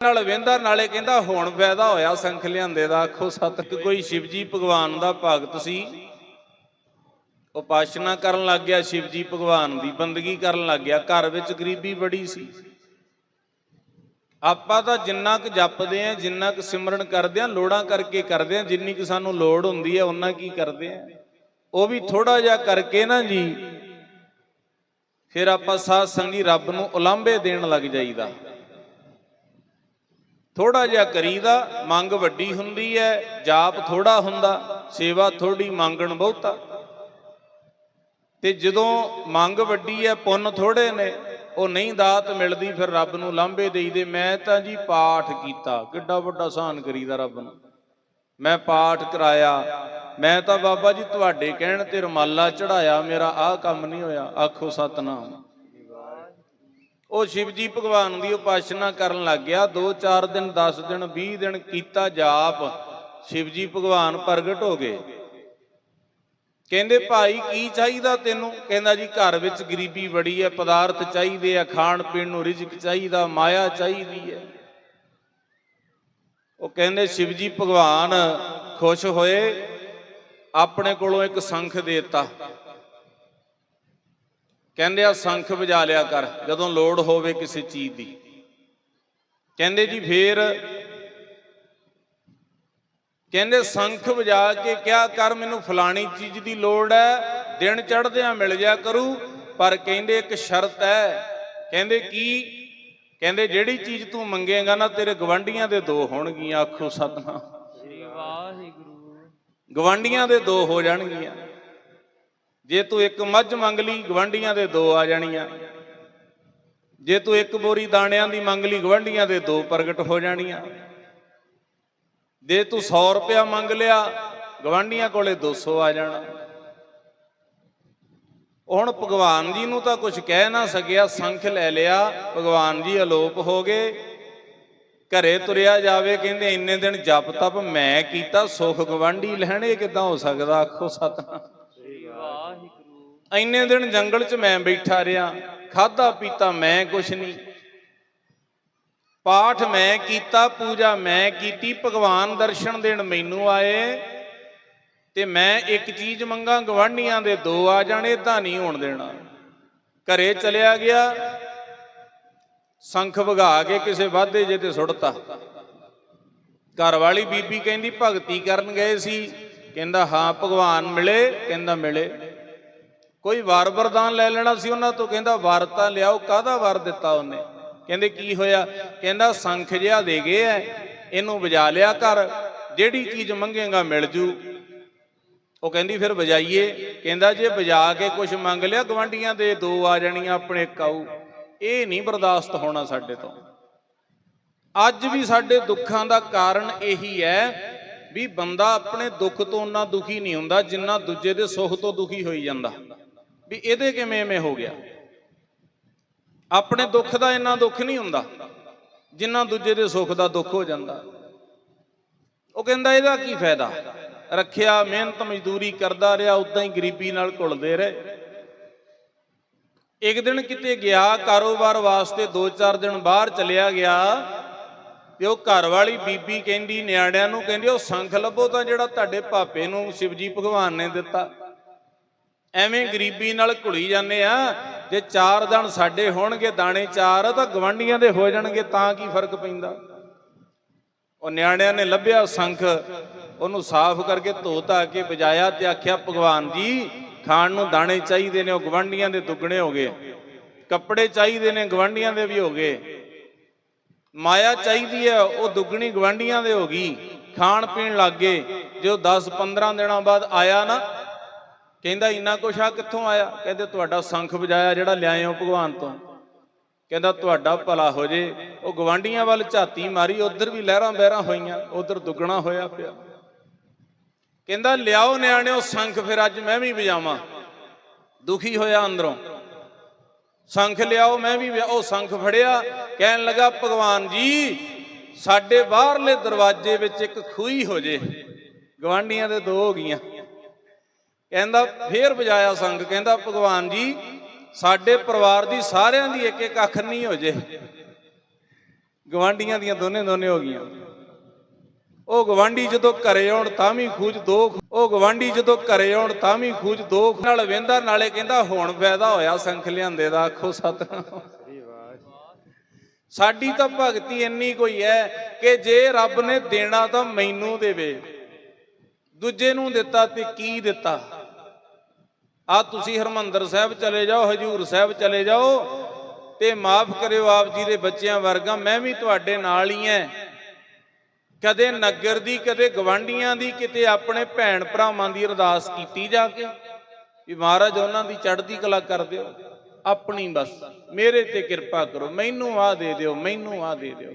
ਨਾਲ ਵੇਂਦਾ, ਨਾਲੇ ਕਹਿੰਦਾ ਹੁਣ ਫਾਇਦਾ ਹੋਇਆ ਸੰਖ ਲਿਆਂਦੇ ਦਾ, ਆਖੋ ਸਤ ਕੋਈ ਸ਼ਿਵਜੀ ਭਗਵਾਨ ਦਾ ਭਗਤ ਸੀ ਉਪਾਸ਼ਨਾ ਕਰਨ ਲੱਗ ਗਿਆ, ਸ਼ਿਵਜੀ ਭਗਵਾਨ ਦੀ ਬੰਦਗੀ ਕਰਨ ਲੱਗ ਗਿਆ, ਘਰ ਵਿੱਚ ਗਰੀਬੀ ਬੜੀ ਸੀ। ਆਪਾਂ ਤਾਂ ਜਿੰਨਾ ਕੁ ਜਪਦੇ ਆ ਜਿੰਨਾ ਕੁ ਸਿਮਰਨ ਕਰਦੇ ਆ ਲੋੜਾਂ ਕਰਕੇ ਕਰਦੇ ਆ ਜਿੰਨੀ ਕੁ ਸਾਨੂੰ ਲੋੜ ਹੁੰਦੀ ਹੈ ਉਹਨਾਂ ਕੀ ਕਰਦੇ ਆ ਉਹ ਵੀ ਥੋੜਾ ਜਿਹਾ ਕਰਕੇ ਨਾ ਜੀ, ਫਿਰ ਆਪਾਂ ਸਾਧ ਸੰਗੀ ਰੱਬ ਨੂੰ ਉਲਾਂਭੇ ਦੇਣ ਲੱਗ ਜਾਈਦਾ। ਥੋੜਾ ਜਿਹਾ ਕਰੀਦਾ, ਮੰਗ ਵੱਡੀ ਹੁੰਦੀ ਹੈ, ਜਾਪ ਥੋੜਾ ਹੁੰਦਾ, ਸੇਵਾ ਥੋੜੀ ਮੰਗਣ ਬਹੁਤਾ। ਤੇ ਜਦੋਂ ਮੰਗ ਵੱਡੀ ਹੈ, ਪੁੰਨ ਥੋੜੇ ਨੇ, ਉਹ ਨਹੀਂ ਦਾਤ ਮਿਲਦੀ, ਫਿਰ ਰੱਬ ਨੂੰ ਲਾਂਭੇ ਦੇਈਦੇ। ਮੈਂ ਤਾਂ ਜੀ ਪਾਠ ਕੀਤਾ, ਕਿੱਡਾ ਵੱਡਾ ਸਾਨ ਕਰੀਦਾ ਰੱਬ ਨੂੰ। ਮੈਂ ਪਾਠ ਕਰਾਇਆ, ਮੈਂ ਤਾਂ ਬਾਬਾ ਜੀ ਤੁਹਾਡੇ ਕਹਿਣ ਤੇ ਰਮਾਲਾ ਚੜਾਇਆ ਮੇਰਾ ਆਹ ਕੰਮ ਨਹੀਂ ਹੋਇਆ, ਆਖੋ ਸਤਨਾਮ। ਉਹ ਸ਼ਿਵ ਜੀ ਭਗਵਾਨ ਦੀ ਉਪਾਸ਼ਨਾ ਕਰਨ ਲੱਗ ਗਿਆ। 2-4 ਦਿਨ 10 ਦਿਨ 20 ਦਿਨ ਕੀਤਾ ਜਾਪ, ਸ਼ਿਵਜੀ ਭਗਵਾਨ ਪ੍ਰਗਟ ਹੋ ਗਏ। ਕਹਿੰਦੇ, ਭਾਈ, ਕੀ ਚਾਹੀਦਾ ਤੈਨੂੰ? ਕਹਿੰਦਾ ਜੀ, ਘਰ ਵਿੱਚ ਗਰੀਬੀ ਬੜੀ ਹੈ, ਪਦਾਰਥ ਚਾਹੀਦੇ ਆ, ਖਾਣ ਪੀਣ ਨੂੰ ਰਿਜ਼ਕ ਚਾਹੀਦਾ, ਮਾਇਆ ਚਾਹੀਦੀ ਹੈ। ਉਹ ਕਹਿੰਦੇ, ਸ਼ਿਵਜੀ ਭਗਵਾਨ ਖੁਸ਼ ਹੋਏ, ਆਪਣੇ ਕੋਲੋਂ ਇੱਕ ਸੰਖ ਦੇਤਾ। ਕਹਿੰਦੇ ਆ ਸੰਖ ਵਜਾ ਲਿਆ ਕਰ ਜਦੋਂ ਲੋੜ ਹੋਵੇ ਕਿਸੇ ਚੀਜ਼ ਦੀ। ਕਹਿੰਦੇ ਜੀ ਫੇਰ ਕਹਿੰਦੇ ਸੰਖ ਵਜਾ ਕੇ ਕਿਆ ਕਰ ਮੈਨੂੰ ਫਲਾਣੀ ਚੀਜ਼ ਦੀ ਲੋੜ ਹੈ ਦਿਨ ਚੜ੍ਹਦਿਆਂ ਮਿਲ ਜਾ ਕਰੂ ਪਰ ਕਹਿੰਦੇ ਇੱਕ ਸ਼ਰਤ ਹੈ ਕਹਿੰਦੇ ਕੀ? ਕਹਿੰਦੇ ਜਿਹੜੀ ਚੀਜ਼ ਤੂੰ ਮੰਗੇਗਾ ਨਾ ਤੇਰੇ ਗਵੰਡੀਆਂ ਦੇ ਦੋ ਹੋਣਗੀਆਂ ਆਖੋ ਸਤਨਾਮ। ਸ੍ਰੀ ਵਾਹਿਗੁਰੂ। ਗਵੰਡੀਆਂ ਦੇ ਦੋ ਹੋ ਜਾਣਗੀਆਂ। ਜੇ ਤੂੰ ਇੱਕ ਮੱਝ ਮੰਗ ਲਈ, ਗਵੰਡੀਆਂ ਦੇ ਦੋ ਆ ਜਾਣੀਆਂ। ਜੇ ਤੂੰ ਇੱਕ ਬੋਰੀ ਦਾਣਿਆਂ ਦੀ ਮੰਗ ਲਈ, ਗਵੰਡੀਆਂ ਦੇ ਦੋ ਪ੍ਰਗਟ ਹੋ ਜਾਣੀਆਂ। ਜੇ ਤੂੰ 100 ਰੁਪਇਆ ਮੰਗ ਲਿਆ, ਗਵੰਡੀਆਂ ਕੋਲੇ 200 ਆ ਜਾਣਾ। ਹੁਣ ਭਗਵਾਨ ਜੀ ਨੂੰ ਤਾਂ ਕੁਝ ਕਹਿ ਨਾ ਸਕਿਆ, ਸੰਖ ਲੈ ਲਿਆ, ਭਗਵਾਨ ਜੀ ਅਲੋਪ ਹੋ ਗਏ। ਘਰੇ ਤੁਰਿਆ ਜਾਵੇ, ਕਹਿੰਦੇ ਇੰਨੇ ਦਿਨ ਜਪ ਤਪ ਮੈਂ ਕੀਤਾ, ਸੁਖ ਗਵਾਂਢੀ ਲੈਣੇ ਕਿਦਾਂ ਹੋ ਸਕਦਾ? ਆਖੋ ਸਤਨਾਮ। ਵਾਹਿਗੁਰੂ ਇੰਨੇ ਦਿਨ ਜੰਗਲ 'ਚ ਮੈਂ ਬੈਠਾ ਰਿਹਾ ਖਾਦਾ ਪੀਤਾ ਮੈਂ ਕੁਛ ਨਹੀਂ। ਪਾਠ ਮੈਂ ਕੀਤਾ, ਪੂਜਾ ਮੈਂ ਕੀਤੀ, ਭਗਵਾਨ ਦਰਸ਼ਨ ਦੇਣ ਮੈਨੂੰ ਆਏ ਤੇ ਮੈਂ ਇੱਕ ਚੀਜ਼ ਮੰਗਾ ਗਵਾਂਢੀਆਂ ਦੇ ਦੋ ਆ ਜਾਣੇ, ਤਾਂ ਨਹੀਂ ਹੋਣ ਦੇਣਾ। ਘਰੇ ਚਲਿਆ ਗਿਆ, ਸੰਖ ਵਗਾ ਕੇ ਕਿਸੇ ਵਾਧੇ ਜੇ ਤੇ ਸੁੱਟਤਾ। ਘਰ ਵਾਲੀ ਬੀਬੀ ਕਹਿੰਦੀ, ਭਗਤੀ ਕਰਨ ਗਏ ਸੀ। ਕਹਿੰਦਾ, ਹਾਂ, ਭਗਵਾਨ ਮਿਲੇ, ਕਹਿੰਦਾ, ਮਿਲੇ। ਕੋਈ ਵਾਰ ਵਰਦਾਨ ਲੈ ਲੈਣਾ ਸੀ ਉਹਨਾਂ ਤੋਂ, ਕਹਿੰਦਾ ਵਰ ਤਾਂ ਲਿਆਓ, ਕਾਹਦਾ ਵਰ ਦਿੱਤਾ ਉਹਨੇ? ਕਹਿੰਦੇ ਕੀ ਹੋਇਆ? ਕਹਿੰਦਾ ਸੰਖ ਜਿਹਾ ਦੇ ਗਏ ਐ, ਇਹਨੂੰ ਵਜਾ ਲਿਆ ਕਰ, ਜਿਹੜੀ ਚੀਜ਼ ਮੰਗੇਗਾ ਮਿਲ ਜੂ। ਉਹ ਕਹਿੰਦੀ ਫਿਰ ਵਜਾਈਏ। ਕਹਿੰਦਾ ਜੇ ਵਜਾ ਕੇ ਕੁਝ ਮੰਗ ਲਿਆ ਗਵਾਂਡੀਆਂ ਦੇ ਦੋ ਆ ਜਾਣੀਆਂ ਆਪਣੇ ਕਾਊ। ਇਹ ਨਹੀਂ ਬਰਦਾਸ਼ਤ ਹੋਣਾ ਸਾਡੇ ਤੋਂ। ਅੱਜ ਵੀ ਸਾਡੇ ਦੁੱਖਾਂ ਦਾ ਕਾਰਨ ਇਹੀ ਹੈ ਵੀ ਬੰਦਾ ਆਪਣੇ ਦੁੱਖ ਤੋਂ ਉਨਾ ਦੁਖੀ ਨਹੀਂ ਹੁੰਦਾ, ਜਿੰਨਾ ਦੂਜੇ ਦੇ ਸੁੱਖ ਤੋਂ ਦੁਖੀ ਹੋਈ ਜਾਂਦਾ। ਵੀ ਇਹਦੇ ਕਿਵੇਂ ਐਵੇਂ ਹੋ ਗਿਆ? ਆਪਣੇ ਦੁੱਖ ਦਾ ਇੰਨਾ ਦੁੱਖ ਨਹੀਂ ਹੁੰਦਾ, ਜਿੰਨਾ ਦੂਜੇ ਦੇ ਸੁੱਖ ਦਾ ਦੁੱਖ ਹੋ ਜਾਂਦਾ। ਉਹ ਕਹਿੰਦਾ, ਇਹਦਾ ਕੀ ਫਾਇਦਾ? ਰੱਖਿਆ, ਮਿਹਨਤ, ਮਜ਼ਦੂਰੀ ਕਰਦਾ ਰਿਹਾ, ਉਦਾਂ ਹੀ ਗਰੀਬੀ ਨਾਲ ਘੁਲਦੇ ਰਹੇ। ਇੱਕ ਦਿਨ ਕਿਤੇ ਗਿਆ, ਕਾਰੋਬਾਰ ਵਾਸਤੇ 2-4 ਦਿਨ ਬਾਹਰ ਚਲਿਆ ਗਿਆ, ਤੇ ਉਹ ਘਰ ਵਾਲੀ ਬੀਬੀ ਕਹਿੰਦੀ, ਨਿਆਣਿਆਂ ਨੂੰ ਕਹਿੰਦੀ, ਉਹ ਸੰਖ ਲੱਭੋ ਤਾਂ ਜਿਹੜਾ ਤੁਹਾਡੇ ਭਾਪੇ ਨੂੰ ਸ਼ਿਵਜੀ ਭਗਵਾਨ ਨੇ ਦਿੱਤਾ। ਐਵੇਂ ਗਰੀਬੀ ਨਾਲ ਘੁਲੀ ਜਾਂਦੇ ਆ। ਜੇ ਚਾਰ ਦਿਨ ਸਾਡੇ ਹੋਣਗੇ, ਦਾਣੇ ਚਾਰ, ਤਾਂ ਗਵੰਡੀਆਂ ਦੇ ਹੋ ਜਾਣਗੇ, ਤਾਂ ਕੀ ਫ਼ਰਕ ਪੈਂਦਾ? ਉਹ ਨਿਆਣਿਆਂ ਨੇ ਲੱਭਿਆ ਸੰਖ, ਉਹਨੂੰ ਸਾਫ਼ ਕਰਕੇ ਧੋ ਧਾ ਕੇ ਵਜਾਇਆ ਤੇ ਆਖਿਆ, ਭਗਵਾਨ ਜੀ, ਖਾਣ ਨੂੰ ਦਾਣੇ ਚਾਹੀਦੇ ਨੇ, ਉਹ ਗਵੰਡੀਆਂ ਦੇ ਦੁੱਗਣੇ ਹੋ ਗਏ। ਕੱਪੜੇ ਚਾਹੀਦੇ ਨੇ ਗਵੰਡੀਆਂ ਦੇ ਵੀ ਹੋ ਗਏ। ਮਾਇਆ ਚਾਹੀਦੀ ਹੈ, ਉਹ ਦੁੱਗਣੀ ਗਵੰਡੀਆਂ ਦੇ ਹੋ ਗਈ। ਖਾਣ ਪੀਣ ਲੱਗ ਗਏ। ਜੋ 10 15 ਦਿਨਾਂ ਬਾਅਦ ਆਇਆ ਨਾ ਕਹਿੰਦਾ, ਇੰਨਾ ਕੁਛ ਆ, ਕਿੱਥੋਂ ਆਇਆ? ਕਹਿੰਦੇ, ਤੁਹਾਡਾ ਸੰਖ ਵਜਾਇਆ ਜਿਹੜਾ ਲਿਆਇਓ ਭਗਵਾਨ ਤੋਂ। ਕਹਿੰਦਾ, ਤੁਹਾਡਾ ਭਲਾ ਹੋ ਜੇ। ਉਹ ਗਵਾਂਡੀਆਂ ਵੱਲ ਝਾਤੀ ਮਾਰੀ, ਉਧਰ ਵੀ ਲਹਿਰਾਂ ਬਹਿਰਾਂ ਹੋਈਆਂ, ਉਧਰ ਦੁੱਗਣਾ ਹੋਇਆ ਪਿਆ। ਕਹਿੰਦਾ, ਲਿਆਓ ਨਿਆਣਿਓ ਸੰਖ, ਫਿਰ ਅੱਜ ਮੈਂ ਵੀ ਵਜਾਵਾਂ ਦੁਖੀ ਹੋਇਆ ਅੰਦਰੋਂ। ਸੰਖ ਲਿਆਓ, ਮੈਂ ਵੀ ਵਿਆ- ਉਹ ਸੰਖ ਫੜਿਆ, ਕਹਿਣ ਲੱਗਾ, ਭਗਵਾਨ ਜੀ, ਸਾਡੇ ਬਾਹਰਲੇ ਦਰਵਾਜ਼ੇ ਵਿੱਚ ਇੱਕ ਖੂਹੀ ਹੋ ਜੇ। ਗਵਾਂਡੀਆਂ ਦੇ ਦੋ ਹੋ ਗਈਆਂ। ਕਹਿੰਦਾ ਫੇਰ ਵਜਾਇਆ ਸੰਗ, ਕਹਿੰਦਾ ਭਗਵਾਨ ਜੀ, ਸਾਡੇ ਪਰਿਵਾਰ ਦੀ ਸਾਰਿਆਂ ਦੀ ਇੱਕ ਇੱਕ ਅੱਖ ਨਹੀਂ ਹੋ ਜੇ। ਗਵਾਂਡੀਆਂ ਦੀਆਂ ਦੋਨੇ ਦੋਨੇ ਹੋ ਗਈਆਂ। ਉਹ ਗਵਾਂਡੀ ਜਦੋਂ ਘਰੇ ਆਉਣ ਤਾਂ ਵੀ ਖੂਜ ਦੋ ਉਹ ਗਵਾਂਡੀ ਜਦੋਂ ਘਰੇ ਆਉਣ ਤਾਂ ਵੀ ਖੂਜ ਦੋ ਨਾਲ ਵੇਂਦਾ, ਨਾਲੇ ਕਹਿੰਦਾ ਹੁਣ ਫਾਇਦਾ ਹੋਇਆ ਸੰਖ ਲਿਆਂਦੇ ਦਾ, ਆਖੋ ਸਤਨਾਮ। ਸਾਡੀ ਤਾਂ ਭਗਤੀ ਇੰਨੀ ਕੋਈ ਹੈ ਕਿ ਜੇ ਰੱਬ ਨੇ ਦੇਣਾ ਤਾਂ ਮੈਨੂੰ ਦੇਵੇ। ਦੂਜੇ ਨੂੰ ਦਿੱਤਾ ਤੇ ਕੀ ਦਿੱਤਾ? ਆ ਤੁਸੀਂ ਹਰਮੰਦਰ ਸਾਹਿਬ ਚਲੇ ਜਾਓ, ਹਜੂਰ ਸਾਹਿਬ ਚਲੇ ਜਾਓ ਤੇ ਮਾਫ ਕਰਿਓ ਆਪ ਜੀ ਦੇ ਬੱਚਿਆਂ ਵਰਗਾ, ਮੈਂ ਵੀ ਤੁਹਾਡੇ ਨਾਲ ਹੀ ਐ। ਕਦੇ ਨਗਰ ਦੀ, ਕਦੇ ਗਵਾਂਡੀਆਂ ਦੀ, ਕਿਤੇ ਆਪਣੇ ਭੈਣ ਭਰਾਵਾਂ ਦੀ ਅਰਦਾਸ ਕੀਤੀ ਜਾ ਕੇ, ਵੀ ਮਹਾਰਾਜ ਉਹਨਾਂ ਦੀ ਚੜ੍ਹਦੀ ਕਲਾ ਕਰ ਦਿਓ, ਆਪਣੀ ਬਸ, ਮੇਰੇ ਤੇ ਕਿਰਪਾ ਕਰੋ, ਮੈਨੂੰ ਆ ਦੇ ਦਿਓ, ਮੈਨੂੰ ਆ ਦੇ ਦਿਓ।